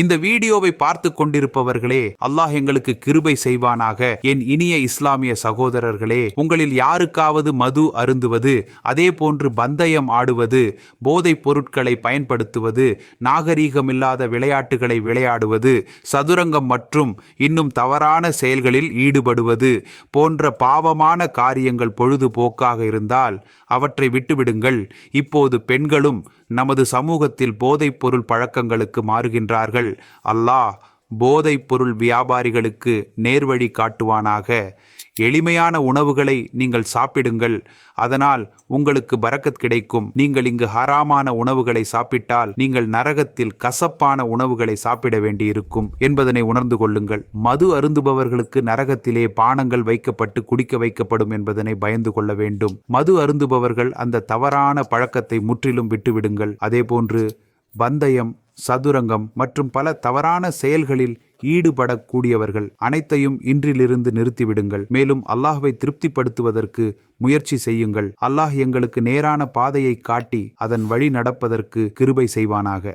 இந்த வீடியோவை பார்த்து கொண்டிருப்பவர்களே அல்லாஹ் எங்களுக்கு கிருபை செய்வானாக. என் இனிய இஸ்லாமிய சகோதரர்களே உங்களில் யாருக்காவது மது அருந்துவது அதே போன்று பந்தயம் ஆடுவது போதைப் பொருட்களை பயன்படுத்துவது நாகரீகமில்லாத விளையாட்டுகளை விளையாடுவது சதுரங்கம் மற்றும் இன்னும் தவறான செயல்களில் ஈடுபடுவது போன்ற பாவமான காரியங்கள் பொழுதுபோக்காக இருந்தால் அவற்றை விட்டுவிடுங்கள். இப்போது பெண்களும் நமது சமூகத்தில் போதைப் பொருள் பழக்கங்களுக்கு மாறுகின்றார்கள். அல்லாஹ் போதைப் பொருள் வியாபாரிகளுக்கு நேர்வழி காட்டுவானாக. எளிமையான உணவுகளை நீங்கள் சாப்பிடுங்கள். அதனால் உங்களுக்கு பரக்கத் கிடைக்கும். நீங்கள் இங்கு ஹராமான உணவுகளை சாப்பிட்டால் நீங்கள் நரகத்தில் கசப்பான உணவுகளை சாப்பிட வேண்டியிருக்கும் என்பதனை உணர்ந்து கொள்ளுங்கள். மது அருந்துபவர்களுக்கு நரகத்திலே பானங்கள் வைக்கப்பட்டு குடிக்க வைக்கப்படும் என்பதனை பயந்து கொள்ள வேண்டும். மது அருந்துபவர்கள் அந்த தவறான பழக்கத்தை முற்றிலும் விட்டுவிடுங்கள். அதேபோன்று பந்தயம் சதுரங்கம் மற்றும் பல தவறான செயல்களில் ஈடுபடக்கூடியவர்கள் அனைத்தையும் இன்றிலிருந்து நிறுத்திவிடுங்கள். மேலும் அல்லாஹுவை திருப்திப்படுத்துவதற்கு முயற்சி செய்யுங்கள். அல்லாஹ் எங்களுக்கு நேரான பாதையை காட்டி அதன் வழி நடப்பதற்கு கிருபை செய்வானாக.